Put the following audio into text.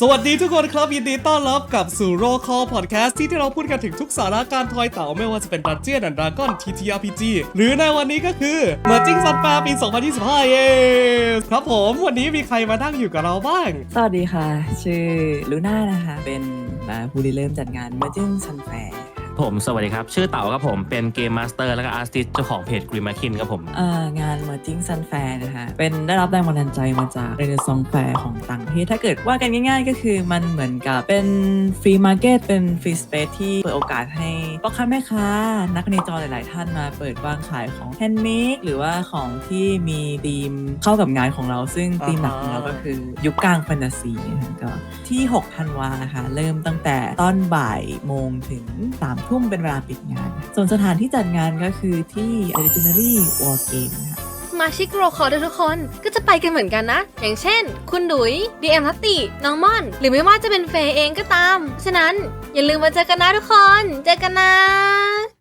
สวัสดีทุกคนครับยินดีต้อนรับกับสู่โรคอพอดแคสต์ที่ที่เราพูดกันถึงทุกสาระการทอยเต่าไม่ว่าจะเป็นดันเจียนดันดราก้อน TTRPG หรือในวันนี้ก็คือเมอร์จิ้งซันแฟร์ปี 2025 เย้ครับผมวันนี้มีใครมานั่งอยู่กับเราบ้าง สวัสดีค่ะ ชื่อลูน่านะคะ เป็นผู้ริเริ่มจัดงาน Merging Sun Fair ผมสวัสดีครับ ชื่อเต๋าครับผมเป็นเกมมาสเตอร์และก็อาร์ติสเจ้าของเพจกรีมาคินครับผมอ่างาน Merging Sun Fair นะคะเป็นได้รับแรงบันดาลใจมาจากเรเนซองแฟร์ของต่างประเทศถ้าเกิดว่ากันง่าย ๆ ก็คือมันเหมือนกับเป็นฟรีมาร์เก็ตเป็นฟรีสเปซที่เปิดโอกาสให้พ่อค้าแม่ค้า นักในจอหลาย ๆ ท่านมาเปิดวางขายของแฮนด์เมดหรือว่าของที่มีธีมเข้ากับงานของเรา ซึ่งธีมหลักของเราก็คือยุคกลางแฟนตาซีนะคะก็ที่6ธันวาค่ะเริ่มตั้งแต่ตอนบ่ายโมงถึง3ทุ่มเป็นเวลาปิดงาน ส่วนสถานที่จัดงานก็คือที่ Legendary War Game นะคะสมาชิกโรคอทุกคนก็จะไปกันเหมือนกันนะ อย่างเช่น คุณดุยดีเอ็มทัตติน้องม่อน หรือไม่ว่าจะเป็นเฟยเองก็ตาม ฉะนั้นอย่าลืมมาเจอกันนะทุกคน เจอกันนะ